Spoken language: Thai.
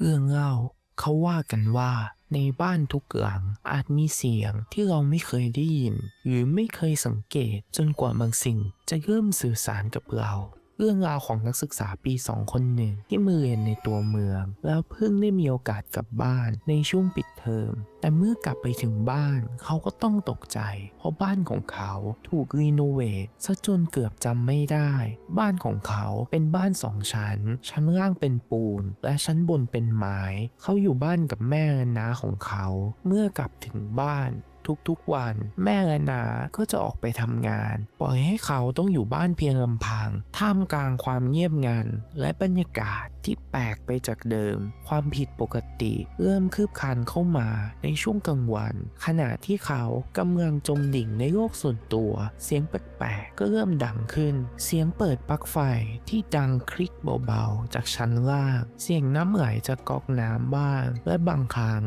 เรื่องเล่าเขาว่ากันว่าในบ้านทุกหลังอาจมีเสียงที่เราไม่เคยได้ยิน หรือไม่เคยสังเกตจนกว่าบางสิ่งจะเริ่มสื่อสารกับเรา เรื่องราวของนักศึกษาปีสองคนหนึ่ง ที่มาเรียนในตัวเมือง แล้วเพิ่งได้มีโอกาสกลับบ้านในช่วงปิดเทอม แต่เมื่อกลับไปถึงบ้านเขาก็ต้องตกใจ เพราะบ้านของเขาถูกรีโนเวทซะจนเกือบจำไม่ได้ บ้านของเขาเป็นบ้านสองชั้น ชั้นล่างเป็นปูน และชั้นบนเป็นไม้ เขาอยู่บ้านกับแม่และน้าของเขา เมื่อกลับถึงบ้าน ทุกๆวัน แม่และนาก็จะออกไปทำงาน ปล่อยให้เขาต้องอยู่บ้านเพียงลำพัง ท่ามกลางความเงียบงัน และบรรยากาศที่แปลกไปจากเดิม ความผิดปกติ เริ่มคืบคานเข้ามาในช่วงกลางวัน ขณะที่เขากำลังจมดิ่งในโลกส่วนตัว เสียงแปลกๆก็เริ่มดังขึ้น เสียงเปิดปลั๊กไฟที่ดังคลิกเบาๆ จากชั้นล่าง เสียงน้ำไหลจากก๊อกน้ำบ้าง และบางครั้ง